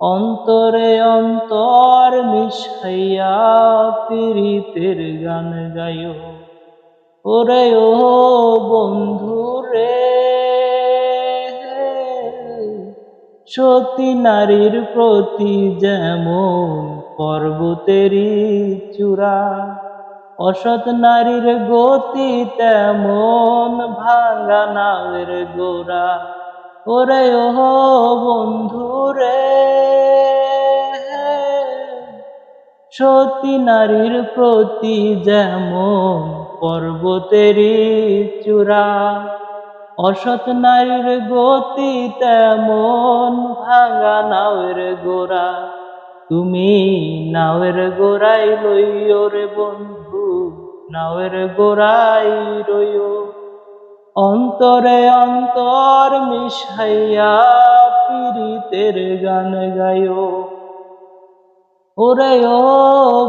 অন্তরে অন্তর মিশাইয়া পীড়িতের গান গাইও। ওরে ও বন্ধু রে, সতী নারীর প্রতি যেমন পর্বতেরই চূড়া, অসৎ নারীর গতি তেমন ভাঙ্গা নামের গোড়া। ওরে ও বন্ধু রে সতী নারীর প্রতি যেমন পর্বতেরই চূড়া, অসৎ নারীর গতি তেমন ভাঙা নাওয়ের গোড়া। তুমি নাওয়ের গোড়াই লইও রে বন্ধু, নাওয়ের গোড়াই রইও। অন্তরে অন্তর মিশাইয়া পীড়িতের গান গাইও। ওরে ও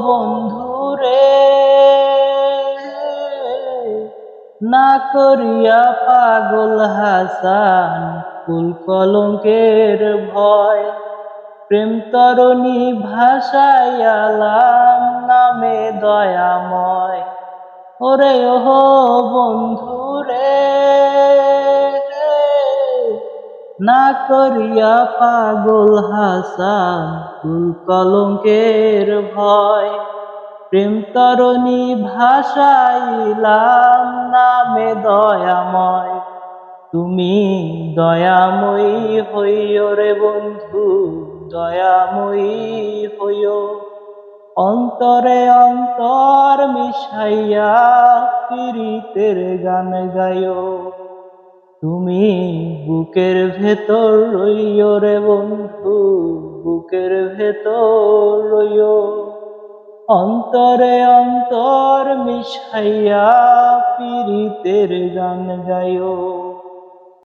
বন্ধু রে না করিয়া পাগল হাসান কুল কলঙ্কের ভয়। প্রেম তরণী ভাষায়ালাম নামে দয়াময়। ওরে ও বন্ধু রে না করিয়া পাগল হাসা কুল কলঙ্কের ভয়। প্রেম তরণী ভাষাইলাম নামে দয়াময়। তুমি দয়াময়ী হইও রে বন্ধু, দয়াময়ী হইও। অন্তরে অন্তর মিশাইয়া পীড়িতের গান গাইও। তুমি বুকের ভেতর রইও রে বন্ধু, বুকের ভেতর রইও। অন্তরে অন্তর মিশাইয়া পীড়িতের গান গাইও।